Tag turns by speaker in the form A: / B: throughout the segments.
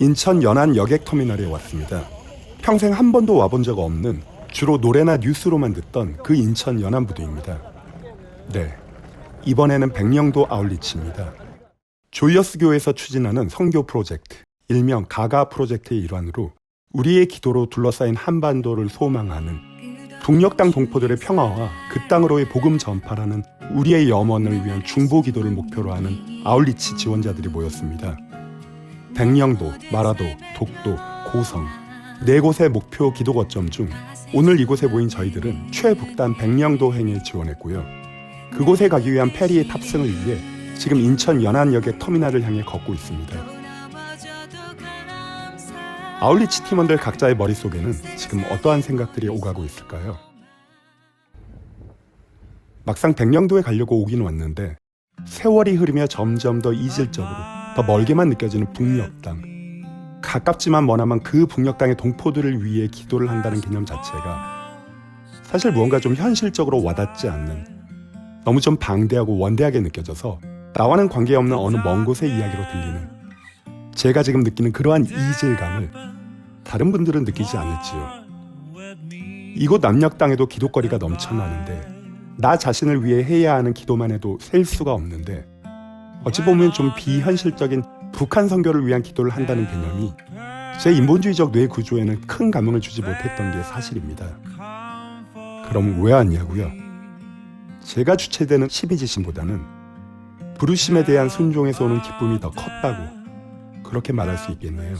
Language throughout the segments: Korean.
A: 인천 연안 여객터미널에 왔습니다. 평생 한 번도 와본 적 없는 주로 노래나 뉴스로만 듣던 그 인천 연안부두입니다. 네, 이번에는 백령도 아울리치입니다. 조이어스 교회에서 추진하는 선교 프로젝트, 일명 가가 프로젝트의 일환으로 우리의 기도로 둘러싸인 한반도를 소망하는 북녘 땅 동포들의 평화와 그 땅으로의 복음 전파라는 우리의 염원을 위한 중보 기도를 목표로 하는 아울리치 지원자들이 모였습니다. 백령도, 마라도, 독도, 고성 네 곳의 목표 기도 거점 중 오늘 이곳에 모인 저희들은 최북단 백령도 행에 지원했고요. 그곳에 가기 위한 페리의 탑승을 위해 지금 인천 연안역의 터미널을 향해 걷고 있습니다. 아울리치 팀원들 각자의 머릿속에는 지금 어떠한 생각들이 오가고 있을까요? 막상 백령도에 가려고 오긴 왔는데 세월이 흐르며 점점 더 이질적으로 더 멀게만 느껴지는 북녘 땅. 가깝지만 머나만 그 북녘 땅의 동포들을 위해 기도를 한다는 개념 자체가 사실 무언가 좀 현실적으로 와닿지 않는 너무 좀 방대하고 원대하게 느껴져서 나와는 관계없는 어느 먼 곳의 이야기로 들리는 제가 지금 느끼는 그러한 이질감을 다른 분들은 느끼지 않을지요. 이곳 남녘 땅에도 기도거리가 넘쳐나는데 나 자신을 위해 해야 하는 기도만 해도 셀 수가 없는데 어찌 보면 좀 비현실적인 북한 선교를 위한 기도를 한다는 개념이 제 인본주의적 뇌 구조에는 큰 감흥을 주지 못했던 게 사실입니다. 그럼 왜 왔냐고요? 제가 주체되는 12지심보다는 부르심에 대한 순종에서 오는 기쁨이 더 컸다고 그렇게 말할 수 있겠네요.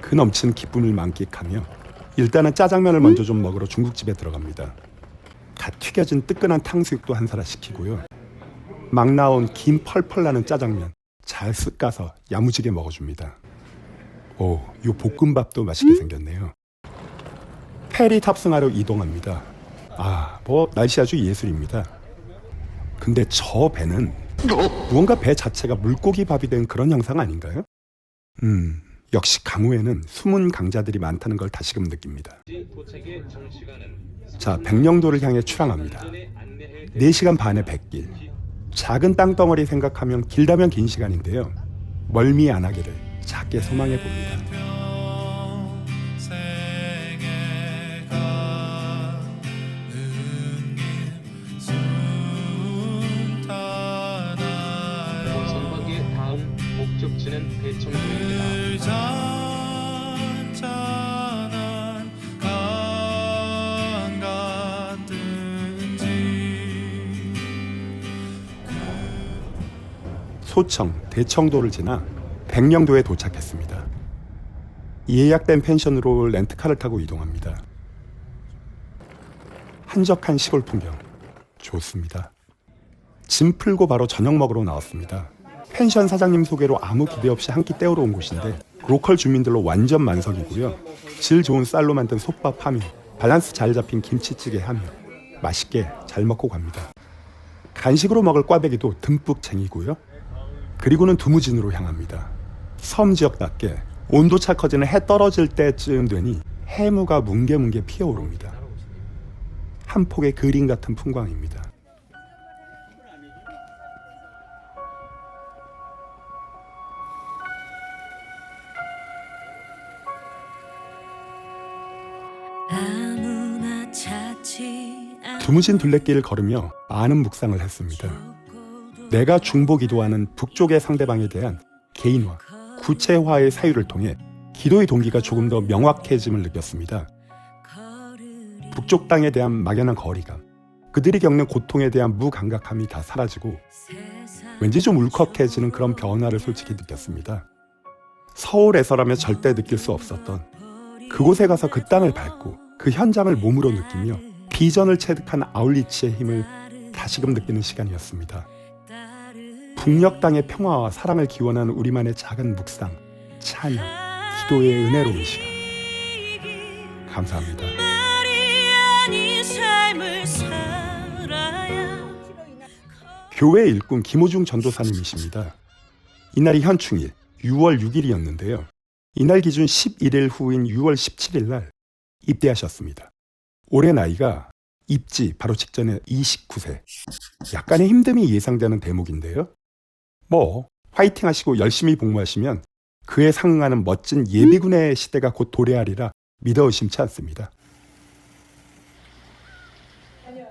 A: 그 넘치는 기쁨을 만끽하며 일단은 짜장면을 먼저 좀 먹으러 중국집에 들어갑니다. 갓 튀겨진 뜨끈한 탕수육도 한 사라 시키고요. 막 나온 김 펄펄 나는 짜장면 잘 쓱가서 야무지게 먹어줍니다. 오, 요 볶음밥도 맛있게 생겼네요. 페리 탑승하러 이동합니다. 아, 뭐 날씨 아주 예술입니다. 근데 저 배는 무언가 배 자체가 물고기 밥이 된 그런 형상 아닌가요? 음, 역시 강우에는 숨은 강자들이 많다는 걸 다시금 느낍니다. 자, 백령도를 향해 출항합니다. 4시간 반의 백길. 작은 땅덩어리 생각하면 길다면 긴 시간인데요. 멀미 안 하기를 작게 소망해 봅니다.
B: 목적지는 배청도입니다.
A: 소청, 대청도를 지나 백령도에 도착했습니다. 예약된 펜션으로 렌트카를 타고 이동합니다. 한적한 시골 풍경 좋습니다. 짐 풀고 바로 저녁 먹으러 나왔습니다. 펜션 사장님 소개로 아무 기대 없이 한 끼 때우러 온 곳인데 로컬 주민들로 완전 만석이고요. 질 좋은 쌀로 만든 솥밥 하며 밸런스 잘 잡힌 김치찌개 하며 맛있게 잘 먹고 갑니다. 간식으로 먹을 꽈배기도 듬뿍 챙기고요. 그리고는 두무진으로 향합니다. 섬 지역답게 온도차 커지는 해 떨어질 때쯤 되니 해무가 뭉게뭉게 피어오릅니다. 한 폭의 그림 같은 풍광입니다. 두무진 둘레길을 걸으며 많은 묵상을 했습니다. 내가 중보 기도하는 북쪽의 상대방에 대한 개인화, 구체화의 사유를 통해 기도의 동기가 조금 더 명확해짐을 느꼈습니다. 북쪽 땅에 대한 막연한 거리감, 그들이 겪는 고통에 대한 무감각함이 다 사라지고 왠지 좀 울컥해지는 그런 변화를 솔직히 느꼈습니다. 서울에서라면 절대 느낄 수 없었던 그곳에 가서 그 땅을 밟고 그 현장을 몸으로 느끼며 비전을 체득한 아울리치의 힘을 다시금 느끼는 시간이었습니다. 북녘 땅의 평화와 사랑을 기원하는 우리만의 작은 묵상, 찬양, 기도의 은혜로운 시간. 감사합니다. 교회 일꾼 김호중 전도사님이십니다. 이날이 현충일 6월 6일이었는데요. 이날 기준 11일 후인 6월 17일 날 입대하셨습니다. 올해 나이가 입지 바로 직전에 29세. 약간의 힘듦이 예상되는 대목인데요. 뭐 화이팅 하시고 열심히 복무하시면 그에 상응하는 멋진 예비군의 시대가 곧 도래하리라 믿어 의심치 않습니다.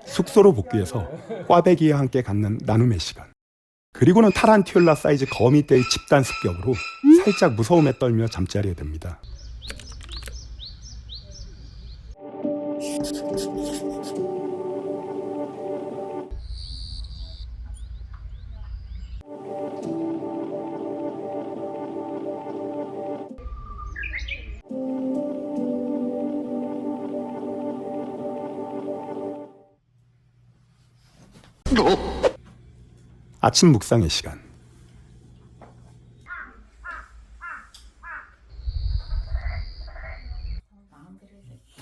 A: 숙소로 복귀해서 꽈배기와 함께 갖는 나눔의 시간. 그리고는 타란티올라 사이즈 거미떼의 집단 습격으로 살짝 무서움에 떨며 잠자리에 듭니다. 아침 묵상의 시간.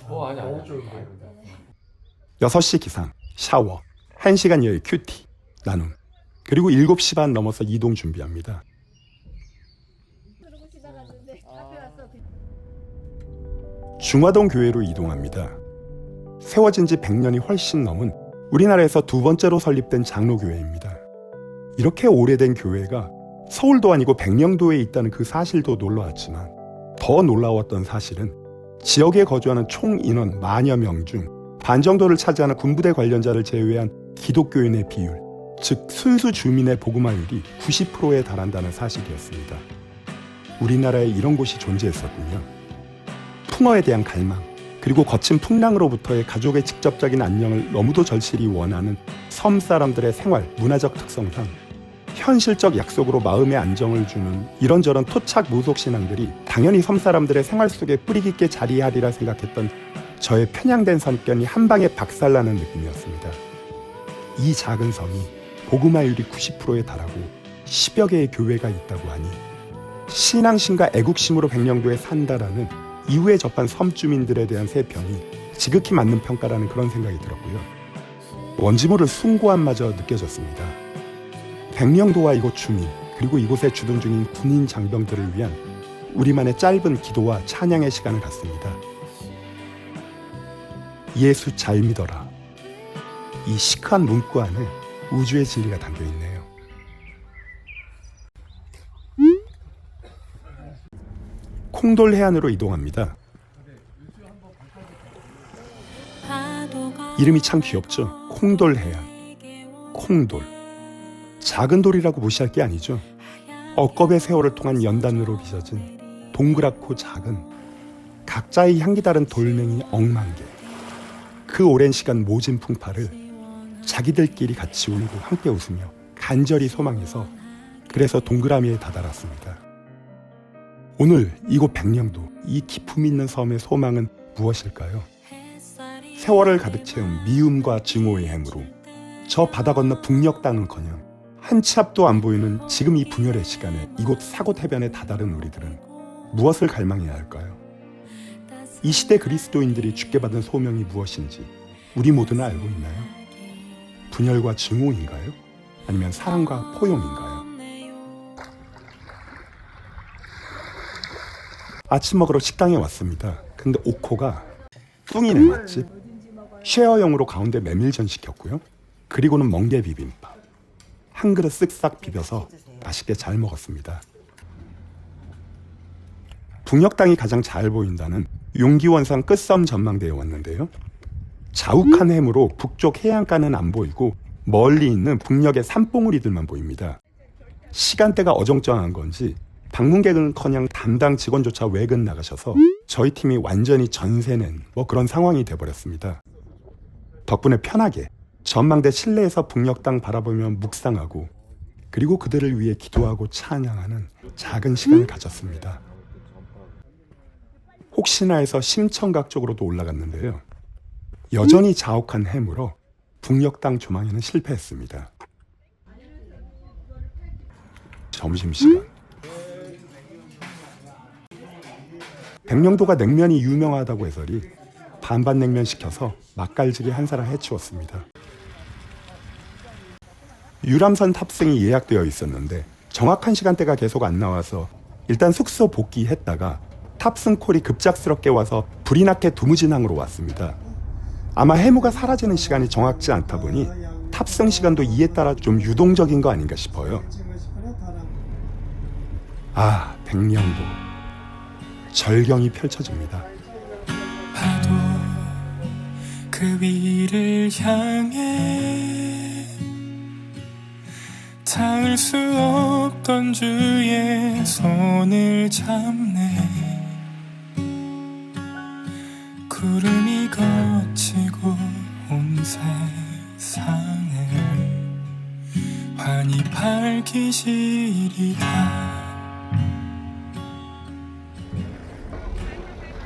B: 어 아니 아니.
A: 6시 기상, 샤워, 1시간 여의 큐티, 나눔. 그리고 7시 반 넘어서 이동 준비합니다. 중화동 교회로 이동합니다. 세워진 지 100년이 훨씬 넘은 우리나라에서 두 번째로 설립된 장로교회입니다. 이렇게 오래된 교회가 서울도 아니고 백령도에 있다는 그 사실도 놀라웠지만 더 놀라웠던 사실은 지역에 거주하는 총 인원 만여 명 중 반 정도를 차지하는 군부대 관련자를 제외한 기독교인의 비율, 즉 순수 주민의 복음화율이 90%에 달한다는 사실이었습니다. 우리나라에 이런 곳이 존재했었군요. 풍어에 대한 갈망, 그리고 거친 풍랑으로부터의 가족의 직접적인 안녕을 너무도 절실히 원하는 섬 사람들의 생활, 문화적 특성상 현실적 약속으로 마음의 안정을 주는 이런저런 토착 무속 신앙들이 당연히 섬 사람들의 생활 속에 뿌리 깊게 자리하리라 생각했던 저의 편향된 선견이 한 방에 박살나는 느낌이었습니다. 이 작은 섬이 복음화율이 90%에 달하고 10여 개의 교회가 있다고 하니 신앙심과 애국심으로 백령도에 산다라는 이후에 접한 섬 주민들에 대한 세 평이 지극히 맞는 평가라는 그런 생각이 들었고요. 뭔지 모를 숭고함마저 느껴졌습니다. 백령도와 이곳 주민 그리고 이곳에 주둔 중인 군인 장병들을 위한 우리만의 짧은 기도와 찬양의 시간을 갖습니다. 예수 잘 믿어라. 이 시크한 문구 안에 우주의 진리가 담겨 있네요. 콩돌 해안으로 이동합니다. 이름이 참 귀엽죠? 콩돌 해안. 콩돌. 작은 돌이라고 무시할 게 아니죠. 억겁의 세월을 통한 연단으로 빚어진 동그랗고 작은 각자의 향기 다른 돌멩이 억만 개. 그 오랜 시간 모진 풍파를 자기들끼리 같이 울고 함께 웃으며 간절히 소망해서 그래서 동그라미에 다다랐습니다. 오늘 이곳 백령도 이 기품 있는 섬의 소망은 무엇일까요? 세월을 가득 채운 미움과 증오의 행으로 저 바다 건너 북녘 땅은커녕 한 치 앞도 안 보이는 지금 이 분열의 시간에 이곳 사곳 해변에 다다른 우리들은 무엇을 갈망해야 할까요? 이 시대 그리스도인들이 죽게 받은 소명이 무엇인지 우리 모두는 알고 있나요? 분열과 증오인가요? 아니면 사랑과 포용인가요? 아침 먹으러 식당에 왔습니다. 근데 오코가 뚱이네 맛집 쉐어용으로 가운데 메밀전 시켰고요. 그리고는 멍게 비빔밥 한 그릇 쓱싹 비벼서 맛있게 잘 먹었습니다. 북녘 땅이 가장 잘 보인다는 용기원산 끝섬 전망대에 왔는데요. 자욱한 해무로 북쪽 해안가는 안 보이고 멀리 있는 북녘의 산봉우리들만 보입니다. 시간대가 어정쩡한 건지 방문객은커녕 담당 직원조차 외근 나가셔서 저희 팀이 완전히 전세낸 뭐 그런 상황이 돼버렸습니다. 덕분에 편하게 전망대 실내에서 북녘 땅 바라보며 묵상하고 그리고 그들을 위해 기도하고 찬양하는 작은 시간을 가졌습니다. 혹시나 해서 심청각 쪽으로도 올라갔는데요. 여전히 자욱한 해무로 북녘 땅 조망에는 실패했습니다. 점심시간. 백령도가 냉면이 유명하다고 해서리 반반 냉면 시켜서 맛깔지게 한 사람 해치웠습니다. 유람선 탑승이 예약되어 있었는데 정확한 시간대가 계속 안 나와서 일단 숙소 복귀했다가 탑승 콜이 급작스럽게 와서 불이 나게 두무진항으로 왔습니다. 아마 해무가 사라지는 시간이 정확지 않다 보니 탑승 시간도 이에 따라 좀 유동적인 거 아닌가 싶어요. 아, 백령도 절경이 펼쳐집니다.
C: 그 위를 향해 수 없던 주의 손을 잡네 구름이 거치고 온 세상을 환히 밝히시리다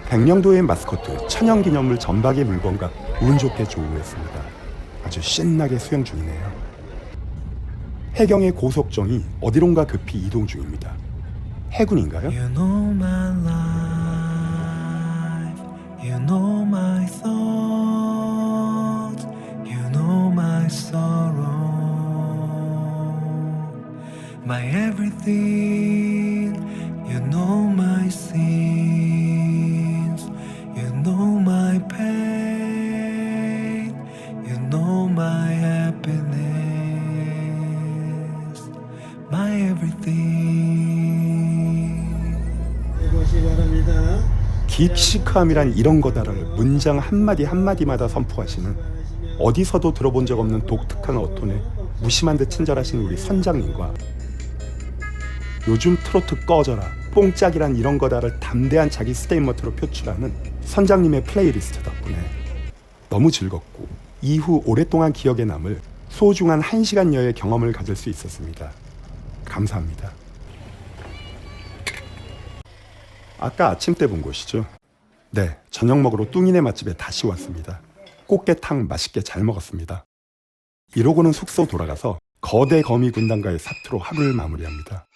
A: 백령도의 마스코트 천연기념물 전박의 물건과 운 좋게 조우했습니다. 아주 신나게 수영 중이네요. 해경의 고속정이 어디론가 급히 이동 중입니다. 해군인가요?
C: You know my life, you know my thoughts, you know my sorrow, my everything, you know my sins,
A: 깁시크함이란 이런 거다를 문장 한마디 한마디마다 선포하시는 어디서도 들어본 적 없는 독특한 어톤에 무심한 듯 친절하신 우리 선장님과 요즘 트로트 꺼져라 뽕짝이란 이런 거다를 담대한 자기 스테인머트로 표출하는 선장님의 플레이리스트 덕분에 너무 즐겁고 이후 오랫동안 기억에 남을 소중한 한시간여의 경험을 가질 수 있었습니다. 감사합니다. 아까 아침 때 본 곳이죠. 네, 저녁 먹으러 뚱이네 맛집에 다시 왔습니다. 꽃게탕 맛있게 잘 먹었습니다. 이러고는 숙소 돌아가서 거대 거미 군단과의 사투로 하루를 마무리합니다.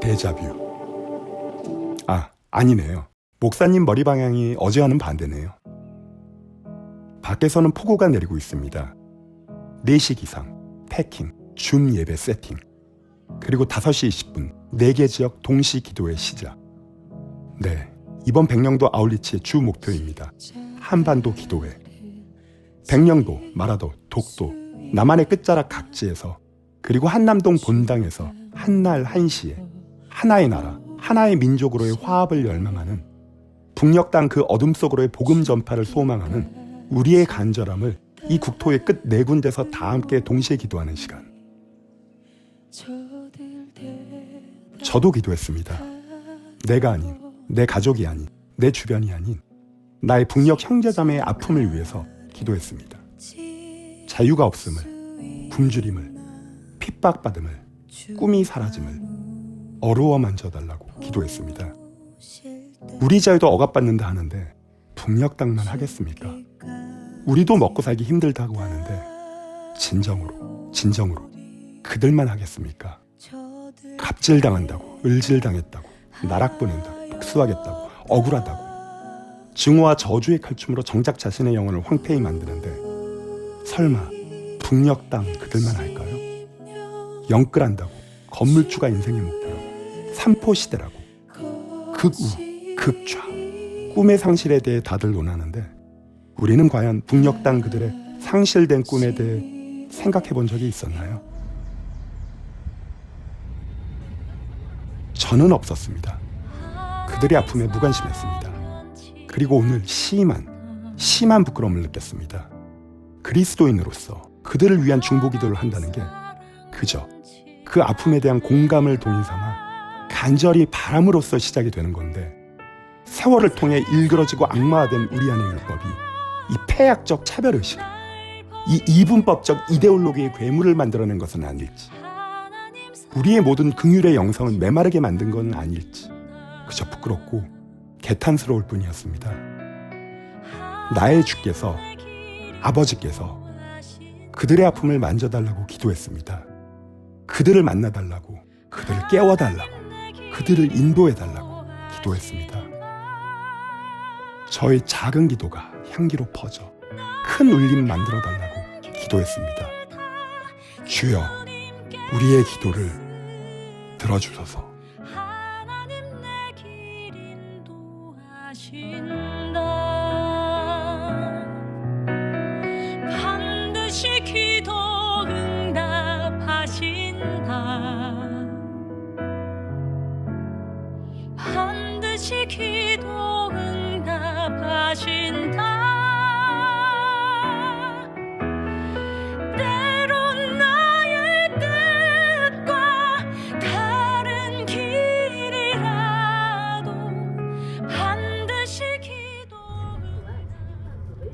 A: 데자뷰. 아, 아니네요. 목사님 머리 방향이 어제와는 반대네요. 밖에서는 폭우가 내리고 있습니다. 4시 기상, 패킹, 줌 예배 세팅. 그리고 5시 20분 4개 지역 동시 기도의 시작. 네, 이번 백령도 아울리치의 주 목표입니다. 한반도 기도회. 백령도, 마라도, 독도, 남한의 끝자락 각지에서 그리고 한남동 본당에서 한날 한시에 하나의 나라, 하나의 민족으로의 화합을 열망하는 북녘 땅그 어둠 속으로의 복음 전파를 소망하는 우리의 간절함을 이 국토의 끝 네 군데서 다 함께 동시에 기도하는 시간. 저도 기도했습니다. 내가 아닌, 내 가족이 아닌, 내 주변이 아닌 나의 북녘 형제자매의 아픔을 위해서 기도했습니다. 자유가 없음을, 굶주림을, 핍박받음을, 꿈이 사라짐을 어루워 만져달라고 기도했습니다. 우리 자유도 억압받는다 하는데 북녘 땅만 하겠습니까? 우리도 먹고 살기 힘들다고 하는데 진정으로, 진정으로 그들만 하겠습니까? 갑질당한다고, 을질당했다고, 나락 보낸다고, 복수하겠다고, 억울하다고 증오와 저주의 칼춤으로 정작 자신의 영혼을 황폐히 만드는데 설마 북녘 땅 그들만 할까요? 영끌한다고, 건물주가 인생의 목표라고, 삼포시대라고, 극우, 극좌, 꿈의 상실에 대해 다들 논하는데 우리는 과연 북녘 땅 그들의 상실된 꿈에 대해 생각해 본 적이 있었나요? 저는 없었습니다. 그들의 아픔에 무관심했습니다. 그리고 오늘 심한, 심한 부끄러움을 느꼈습니다. 그리스도인으로서 그들을 위한 중보 기도를 한다는 게 그저 그 아픔에 대한 공감을 동인 삼아 간절히 바람으로써 시작이 되는 건데 세월을 통해 일그러지고 악마화된 우리 안의 율법이 이 폐약적 차별의식, 이 이분법적 이데올로기의 괴물을 만들어낸 것은 아닐지 우리의 모든 긍휼의 영성을 메마르게 만든 건 아닐지 그저 부끄럽고 개탄스러울 뿐이었습니다. 나의 주께서 아버지께서 그들의 아픔을 만져달라고 기도했습니다. 그들을 만나달라고, 그들을 깨워달라고, 그들을 인도해달라고 기도했습니다. 저의 작은 기도가 향기로 퍼져 큰 울림 만들어달라고 기도했습니다. 주여, 우리의 기도를 들어주셔서.
D: 하나님 내 길인도 하신다. 반드시 기도 응답하신다. 반드시 기도 응답하신다.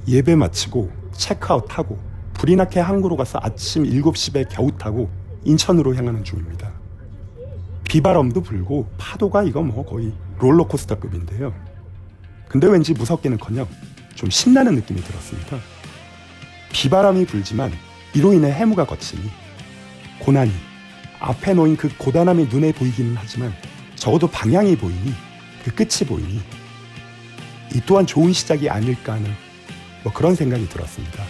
A: 예배 마치고 체크아웃하고 나게 항구로 가서 아침 7시에 겨우 타고 인천으로 향하는 중입니다. 비바람도 불고 파도가 이거 뭐 거의 롤러코스터급인데요. 근데 왠지 무섭기는커녕 좀 신나는 느낌이 들었습니다. 비바람이 불지만 이로 인해 해무가 거치니 고난이 앞에 놓인 그 고단함이 눈에 보이기는 하지만 적어도 방향이 보이니 그 끝이 보이니 이 또한 좋은 시작이 아닐까 하는 뭐 그런 생각이 들었습니다.